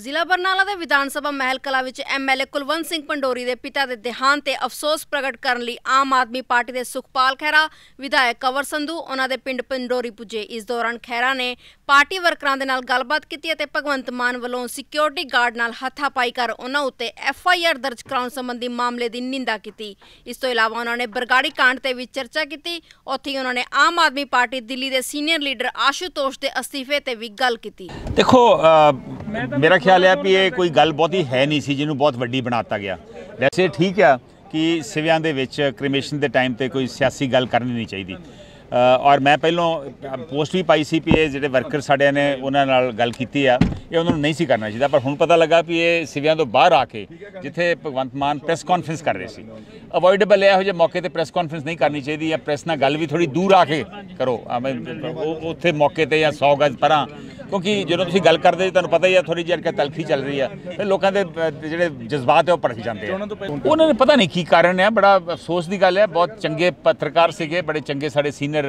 ਜ਼ਿਲ੍ਹਾ ਬਰਨਾਲਾ ਦੇ ਵਿਧਾਨ ਸਭਾ ਮਹਿਲ ਕਲਾ ਵਿੱਚ ਐਮਐਲਏ ਕੁਲਵੰਤ ਸਿੰਘ ਪੰਡੋਰੀ ਦੇ ਪਿਤਾ ਦੇ ਦੇਹਾਂਤ ਤੇ ਅਫਸੋਸ ਪ੍ਰਗਟ ਕਰਨ ਲਈ ਆਮ ਆਦਮੀ ਪਾਰਟੀ ਦੇ ਸੁਖਪਾਲ ਖਹਿਰਾ, ਵਿਧਾਇਕ ਕੰਵਰ ਸੰਧੂ, ਉਹਨਾਂ ਦੇ ਪਿੰਡ ਪੰਡੋਰੀ ਪੁੱਜੇ। ਇਸ ਦੌਰਾਨ ਖਹਿਰਾ ਨੇ ਪਾਰਟੀ ਵਰਕਰਾਂ ਦੇ ਨਾਲ ਗੱਲਬਾਤ ਕੀਤੀ ਅਤੇ ਭਗਵੰਤ ਮਾਨ ਵੱਲੋਂ ਸਿਕਿਉਰਿਟੀ ਗਾਰਡ ਨਾਲ ਹੱਥਾਪਾਈ ਕਰ ਉਹਨਾਂ ਉੱਤੇ ਐਫਆਈਆਰ ਦਰਜ ਕਰਾਉਣ ਸੰਬੰਧੀ ਮਾਮਲੇ ਦੀ ਨਿੰਦਾ ਕੀਤੀ। ਇਸ ਤੋਂ ਇਲਾਵਾ ਉਹਨਾਂ ਨੇ ਬਰਗਾੜੀ ਕਾਂਡ ਤੇ ਵੀ ਚਰਚਾ ਕੀਤੀ। ਉੱਥੇ ਹੀ ਉਹਨਾਂ ਨੇ ਆਮ ਆਦਮੀ ਪਾਰਟੀ ਦਿੱਲੀ ਦੇ ਸੀਨੀਅਰ ਲੀਡਰ ਆਸ਼ੂਤੋਸ਼ ਦੇ ਅਸਤੀਫੇ ਤੇ ਵੀ ਗੱਲ ਕੀਤੀ। ਦੇਖੋ ਮੇਰਾ ਖਿਆਲ ਹੈ ਕਿ ਇਹ ਕੋਈ ਗੱਲ ਬਹੁਤੀ ਹੈ ਨਹੀਂ ਸੀ ਜਿਹਨੂੰ ਬਹੁਤ ਵੱਡੀ ਬਣਾਤਾ ਗਿਆ। ਵੈਸੇ ਠੀਕ ਆ ਕਿ ਸਿਵਿਆਂ ਦੇ ਵਿੱਚ ਕ੍ਰਿਮੇਸ਼ਨ ਦੇ ਟਾਈਮ ਤੇ ਕੋਈ ਸਿਆਸੀ ਗੱਲ ਕਰਨੀ ਨਹੀਂ ਚਾਹੀਦੀ। ਔਰ ਮੈਂ ਪਹਿਲਾਂ ਪੋਸਟ ਵੀ ਪਾਈ ਸੀ ਵੀ ਇਹ ਜਿਹੜੇ ਵਰਕਰ ਸਾਡੇ ਨੇ ਉਹਨਾਂ ਨਾਲ ਗੱਲ ਕੀਤੀ ਆ ਇਹ ਉਹਨਾਂ ਨੂੰ ਨਹੀਂ ਸੀ ਕਰਨਾ ਚਾਹੀਦਾ। ਪਰ ਹੁਣ ਪਤਾ ਲੱਗਾ ਵੀ ਇਹ ਸਿਵਿਆਂ ਤੋਂ ਬਾਹਰ ਆ ਕੇ ਜਿੱਥੇ ਭਗਵੰਤ ਮਾਨ ਪ੍ਰੈਸ ਕਾਨਫਰੰਸ ਕਰ ਰਹੇ ਸੀ। ਅਵੋਇਡੇਬਲ ਇਹੋ ਜਿਹੇ ਮੌਕੇ ਤੇ ਪ੍ਰੈਸ ਕਾਨਫਰੰਸ ਨਹੀਂ ਕਰਨੀ ਚਾਹੀਦੀ ਜਾਂ ਪ੍ਰੈਸ ਨਾਲ ਗੱਲ ਵੀ ਥੋੜੀ ਦੂਰ ਆ ਕੇ ਕਰੋ। ਉੱਥੇ ਮੌਕੇ ਤੇ ਜਾਂ 100 ਗਜ਼ ਪਰਾਂ ਕਿਉਂਕਿ ਜਦੋਂ ਤੁਸੀਂ ਗੱਲ ਕਰਦੇ ਜੀ ਤੁਹਾਨੂੰ ਪਤਾ ਹੀ ਆ ਥੋੜੀ ਜਿਹੀ ਅੱਗੇ ਤਲਖੀ ਚੱਲ ਰਹੀ ਆ। ਫਿਰ ਲੋਕਾਂ ਦੇ ਜਿਹੜੇ ਜਜ਼ਬਾਤ ਹੈ ਉਹ ਭੜਕ ਜਾਂਦੇ ਆ। ਉਹਨਾਂ ਨੇ ਪਤਾ ਨਹੀਂ ਕੀ ਕਾਰਨ ਹੈ ਬੜਾ ਅਫਸੋਸ ਦੀ ਗੱਲ ਹੈ ਬਹੁਤ ਚੰਗੇ ਪੱਤਰਕਾਰ ਸੀਗੇ ਬੜੇ ਚੰਗੇ ਸਾਡੇ ਸੀਨੀਅਰ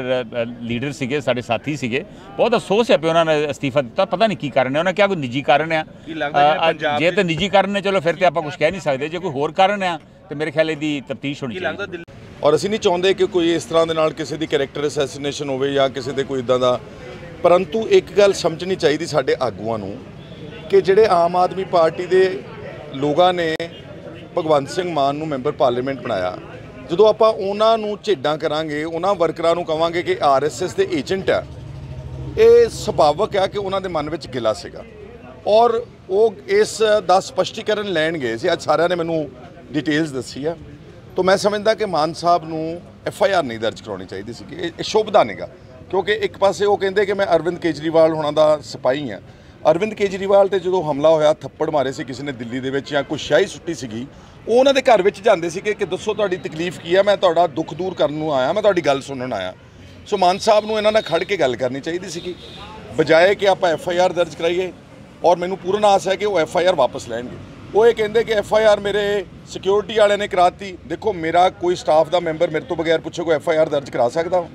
ਲੀਡਰ ਸੀਗੇ ਸਾਡੇ ਸਾਥੀ ਸੀਗੇ। ਬਹੁਤ ਅਫਸੋਸ ਹੈ ਵੀ ਉਹਨਾਂ ਨੇ ਅਸਤੀਫਾ ਦਿੱਤਾ। ਪਤਾ ਨਹੀਂ ਕੀ ਕਾਰਨ ਹੈ ਉਹਨਾਂ ਕਿਹਾ ਕੋਈ ਨਿੱਜੀ ਕਾਰਨ ਆ। ਅ, ਜੇ ਤੇ ਨਿੱਜੀ ਕਾਰਨ ਨੇ ਚਲੋ ਫਿਰ ਤੇ ਆਪਾਂ ਕੁਝ ਕਹਿ ਨਹੀਂ ਸਕਦੇ। ਜੇ ਕੋਈ ਹੋਰ ਕਾਰਨ ਆ ਤੇ ਮੇਰੇ ਖਿਆਲ ਇਹਦੀ ਤਫਤੀਸ਼ ਹੋਣੀ ਚਾਹੀਦੀ ਔਰ ਅਸੀਂ ਨਹੀਂ ਚਾਹੁੰਦੇ ਕਿ ਕੋਈ ਇਸ ਤਰ੍ਹਾਂ ਦੇ ਨਾਲ ਕਿਸੇ ਦੀ ਕੈਰੈਕਟਰ ਅਸੈਸੀਨੇਸ਼ਨ ਹੋਵੇ ਜਾਂ ਕਿਸੇ ਦੇ ਕੋਈ ਇਦਾਂ ਦਾ ਪਰੰਤੂ ਇੱਕ ਗੱਲ ਸਮਝਣੀ ਚਾਹੀਦੀ ਸਾਡੇ ਆਗੂਆਂ ਨੂੰ ਕਿ ਜਿਹੜੇ ਆਮ ਆਦਮੀ ਪਾਰਟੀ ਦੇ ਲੋਕਾਂ ਨੇ ਭਗਵੰਤ ਸਿੰਘ ਮਾਨ ਨੂੰ ਮੈਂਬਰ ਪਾਰਲੀਮੈਂਟ ਬਣਾਇਆ, ਜਦੋਂ ਆਪਾਂ ਉਹਨਾਂ ਨੂੰ ਝੇਡਾਂ ਕਰਾਂਗੇ, ਉਹਨਾਂ ਵਰਕਰਾਂ ਨੂੰ ਕਵਾਂਗੇ ਕਿ ਆਰਐਸਐਸ ਦੇ ਏਜੰਟ ਆ, ਇਹ ਸੁਭਾਵਕ ਆ ਕਿ ਉਹਨਾਂ ਦੇ ਮਨ ਵਿੱਚ ਗਿਲਾ ਸੀਗਾ। ਔਰ ਉਹ ਇਸ ਦਾ ਸਪਸ਼ਟੀਕਰਨ ਲੈਣ ਗਏ ਸੀ, ਅੱਜ ਸਾਰਿਆਂ ਨੇ ਮੈਨੂੰ ਡਿਟੇਲਸ ਦੱਸੀ ਆ। ਤਾਂ ਮੈਂ ਸਮਝਦਾ ਕਿ ਮਾਨ ਸਾਹਿਬ ਨੂੰ ਐਫ ਆਈ ਆਰ ਨਹੀਂ ਦਰਜ ਕਰਾਉਣੀ ਚਾਹੀਦੀ ਸੀ, ਕਿ ਇਹ ਇਹ ਸ਼ੁਭਦਾ ਨਹੀਂਗਾ। ਕਿਉਂਕਿ ਇੱਕ ਪਾਸੇ ਉਹ ਕਹਿੰਦੇ ਕਿ ਮੈਂ ਅਰਵਿੰਦ ਕੇਜਰੀਵਾਲ ਹੋਣਾ ਦਾ ਸਿਪਾਹੀ ਆ ਅਰਵਿੰਦ ਕੇਜਰੀਵਾਲ ਤੇ ਜਦੋਂ ਹਮਲਾ ਹੋਇਆ, ਥੱਪੜ ਮਾਰੇ ਸੀ ਕਿਸੇ ਨੇ ਦਿੱਲੀ ਦੇ ਵਿੱਚ ਜਾਂ ਕੋਈ ਸ਼ਾਹੀ ਸੁੱਟੀ ਸੀਗੀ, ਉਹ ਉਹਨਾਂ ਦੇ ਘਰ ਵਿੱਚ ਜਾਂਦੇ ਸੀਗੇ ਕਿ ਦੱਸੋ ਤੁਹਾਡੀ ਤਕਲੀਫ ਕੀ ਆ ਮੈਂ ਤੁਹਾਡਾ ਦੁੱਖ ਦੂਰ ਕਰਨ ਨੂੰ ਆਇਆ, ਮੈਂ ਤੁਹਾਡੀ ਗੱਲ ਸੁਣਨ ਆਇਆ। ਸੋ ਮਾਨ ਸਾਹਿਬ ਨੂੰ ਇਹਨਾਂ ਨਾਲ ਖੜ ਕੇ ਗੱਲ ਕਰਨੀ ਚਾਹੀਦੀ ਸੀਗੀ। ਬਜਾਏ ਕਿ ਆਪਾਂ ਐਫ ਆਈ ਆਰ ਦਰਜ ਕਰਾਈਏ ਔਰ ਮੈਨੂੰ ਪੂਰਨ ਆਸ ਹੈ ਕਿ ਉਹ ਐਫ ਆਈ ਆਰ ਵਾਪਸ ਲੈਣਗੇ। ਉਹ ਇਹ ਕਹਿੰਦੇ ਕਿ ਐਫ ਆਈ ਆਰ ਮੇਰੇ ਸਿਕਿਉਰਿਟੀ ਵਾਲਿਆਂ ਨੇ ਕਰਾਤੀ। ਦੇਖੋ, ਮੇਰਾ ਕੋਈ ਸਟਾਫ ਦਾ ਮੈਂਬਰ ਮੇਰੇ ਤੋਂ ਬਗੈਰ ਪੁੱਛੇ ਕੋਈ ਐਫ ਆਈ ਆਰ ਦਰਜ ਕਰਾ ਸਕਦਾ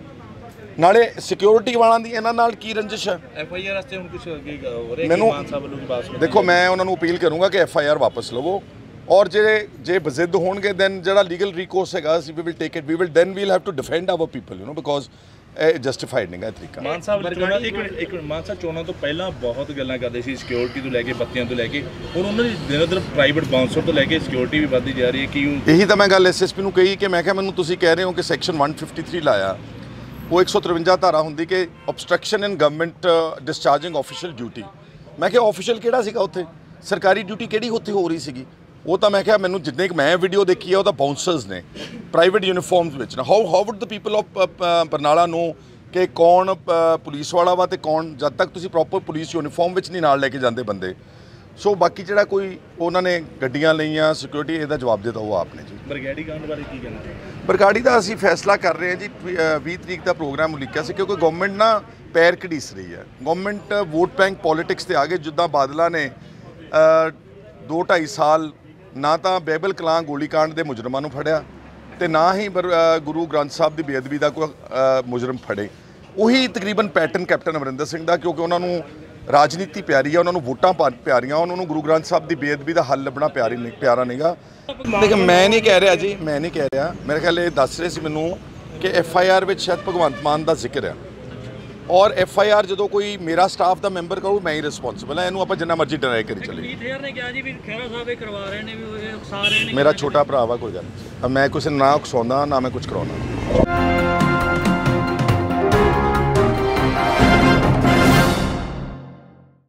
ਨਾਲੇ ਸਿਕਿਉਰਿਟੀ ਵਾਲਾਂ ਦੀ ਇਹਨਾਂ ਨਾਲ ਕੀ ਰੰਜਿਸ਼ ਹੈ? ਐਫ ਆਈ ਆਰ ਵਾਸਤੇ ਹੁਣ ਕੁਝ ਅੱਗੇ ਹੋ ਰਿਹਾ ਮੈਨੂੰ- ਮਾਨ ਸਾਹਿਬ ਵੱਲੋਂ ਵੀ ਬਾਤ ਦੇਖੋ ਮੈਂ ਉਹਨਾਂ ਨੂੰ ਅਪੀਲ ਕਰੂੰਗਾ ਕਿ ਐਫ ਆਈ ਆਰ ਵਾਪਸ ਲਵੋ। ਔਰ ਜੇ ਜੇ ਬਜ਼ਿੱਦ ਹੋਣਗੇ ਦੈਨ ਜਿਹੜਾ ਲੀਗਲ ਰੀਕੋਰਸ ਹੈਗਾ ਸੀ we will take it we will then we'll have to defend our people you know because ਇਹ ਜਸਟੀਫਾਈਡ ਨਹੀਂ ਹੈ ਤਰੀਕਾ। ਮਾਨ ਸਾਹਿਬ ਚੋਣਾਂ ਇੱਕ ਮਿੰਟ ਇੱਕ ਮਿੰਟ ਮਾਨ ਸਾਹਿਬ ਚੋਣਾਂ ਤੋਂ ਪਹਿਲਾਂ ਬਹੁਤ ਗੱਲਾਂ ਕਰਦੇ ਸੀ ਸਿਕਿਉਰਿਟੀ ਤੋਂ ਲੈ ਕੇ ਬੱਤੀਆਂ ਤੋਂ ਲੈ ਕੇ। ਹੁਣ ਉਹਨਾਂ ਦੀ ਦਿਨੋਂ ਦਿਨ ਪ੍ਰਾਈਵੇਟ ਬਾਉਂਸਰ ਤੋਂ ਲੈ ਕੇ ਸਿਕਿਉਰਿਟੀ ਵੀ ਵੱਧਦੀ ਜਾ ਰਹੀ ਹੈ ਕਿ ਇਹੀ ਤਾਂ ਮੈਂ ਗੱਲ ਐਸਐਸਪੀ ਨੂੰ ਕਹੀ ਕਿ ਮੈਂ ਕਿਹਾ ਮੈਨੂੰ ਤੁਸੀਂ ਕਹਿ ਰਹੇ ਹੋ ਕਿ ਸੈਕਸ਼ਨ 153 ਲਾਇਆ। ਉਹ 153 ਧਾਰਾ ਹੁੰਦੀ ਕਿ obstruction in government discharging official duty ਮੈਂ ਕਿਹਾ ਆਫੀਸ਼ੀਅਲ ਕਿਹੜਾ ਸੀਗਾ ਉੱਥੇ? ਸਰਕਾਰੀ ਡਿਊਟੀ ਕਿਹੜੀ ਉੱਥੇ ਹੋ ਰਹੀ ਸੀਗੀ? ਉਹ ਤਾਂ ਮੈਂ ਕਿਹਾ ਮੈਨੂੰ ਜਿੰਨੇ ਕਿ ਮੈਂ ਵੀਡੀਓ ਦੇਖੀ ਹੈ ਉਹ ਤਾਂ ਬਾਉਂਸਰਸ ਨੇ। ਪ੍ਰਾਈਵੇਟ ਯੂਨੀਫਾਰਮਸ ਵਿੱਚ ਨਾ। How how would the people of Barnala ਨੂੰ ਕਿ ਕੌਣ ਅ, ਪੁਲਿਸ ਵਾਲਾ ਵਾ ਤੇ ਕੌਣ ਜਦ ਤੱਕ ਤੁਸੀਂ ਪ੍ਰੋਪਰ ਪੁਲਿਸ ਯੂਨੀਫਾਰਮ ਵਿੱਚ ਨਹੀਂ ਨਾਲ ਲੈ ਕੇ ਜਾਂਦੇ ਬੰਦੇ? ਸੋ ਬਾਕੀ ਜਿਹੜਾ ਕੋਈ ਉਹਨਾਂ ਨੇ ਗੱਡੀਆਂ ਲਈਆਂ ਸਿਕਿਉਰਿਟੀ ਇਹਦਾ ਜਵਾਬ ਦਿੱਤਾ ਉਹ ਆਪਨੇ ਜੀ। ਬਰਗੈਡੀ ਕਾਂਡ ਬਾਰੇ ਕੀ ਕਹਿਣਾ ਬਰਗਾੜੀ ਦਾ ਅਸੀਂ ਫੈਸਲਾ ਕਰ ਰਹੇ ਹਾਂ ਜੀ ਤਵੀ- ਅ, 20 ਤਰੀਕ ਦਾ ਪ੍ਰੋਗਰਾਮ ਉਲੀਕਿਆ ਸੀ ਕਿਉਂਕਿ ਗਵਰਨਮੈਂਟ ਨਾ ਪੈਰ ਘੜੀਸ ਰਹੀ ਹੈ। ਗਵਰਨਮੈਂਟ ਵੋਟ ਬੈਂਕ ਪੋਲਿਟਿਕਸ ਤੇ ਆ ਗਏ ਜਿੱਦਾਂ ਬਾਦਲਾਂ ਨੇ 2 2.5 ਸਾਲ ਨਾ ਤਾਂ ਬੇਬਲ ਕਲਾਂ ਗੋਲੀकांड ਦੇ ਮੁਜਰਮਾਂ ਨੂੰ ਫੜਿਆ ਤੇ ਨਾ ਹੀ ਗੁਰੂ ਗ੍ਰੰਥ ਸਾਹਿਬ ਦੀ ਬੇਅਦਬੀ ਦਾ ਕੋਈ ਮੁਜਰਮ ਫੜੇ। ਉਹੀ ਤਕਰੀਬਨ ਪੈਟਰਨ ਕੈਪਟਨ ਅਮਰਿੰਦਰ ਸਿੰਘ ਦਾ ਕਿਉਂਕਿ ਉਹਨਾਂ ਨੂੰ ਰਾਜਨੀਤੀ ਪਿਆਰੀ ਆ ਉਹਨਾਂ ਨੂੰ ਵੋਟਾਂ ਪਾ- ਪਿਆਰੀਆਂ ਉਹਨਾਂ ਨੂੰ ਗੁਰੂ ਗ੍ਰੰਥ ਸਾਹਿਬ ਦੀ ਬੇਅਦਬੀ ਦਾ ਹੱਲ ਲੱਭਣਾ ਪਿਆਰੀ ਨਹੀਂ ਪਿਆਰਾ ਨਹੀਂਗਾ। ਦੇਖੋ ਮੈਂ ਨਹੀਂ ਕਹਿ ਰਿਹਾ ਜੀ। ਮੈਂ ਨਹੀਂ ਕਹਿ ਰਿਹਾ। ਮੇਰੇ ਖਿਆਲ ਇਹ ਦੱਸ ਰਹੇ ਸੀ ਮੈਨੂੰ ਕਿ ਐਫ ਆਈ ਆਰ ਵਿੱਚ ਸ਼ਾਇਦ ਭਗਵੰਤ ਮਾਨ ਦਾ ਜ਼ਿਕਰ ਹੈ ਔਰ ਐਫ ਆਈ ਆਰ ਜਦੋਂ ਕੋਈ ਮੇਰਾ ਸਟਾਫ ਦਾ ਮੈਂਬਰ ਕਰੂ ਮੈਂ ਹੀ ਰਿਸਪੌਂਸਿਬਲ ਹਾਂ ਇਹਨੂੰ ਆਪਾਂ ਜਿੰਨਾ ਮਰਜ਼ੀ ਡਰਾਈ ਕਰੀ ਚੱਲੇ ਠੇਰ ਨੇ ਕਿਹਾ ਜੀ ਵੀ ਖਹਿਰਾ ਸਾਹਿਬ ਇਹ ਕਰਵਾ ਰਹੇ ਨੇ ਵੀ ਉਹ ਉਕਸਾ ਰਹੇ ਨੇ। ਮੇਰਾ ਛੋਟਾ ਭਰਾ ਵਾ ਕੋਈ ਗੱਲ ਮੈਂ ਕਿਸੇ ਨੂੰ ਨਾ ਉਕਸਾਉਂਦਾ ਨਾ ਮੈਂ ਕੁਝ ਕਰਾਉਂਦਾ।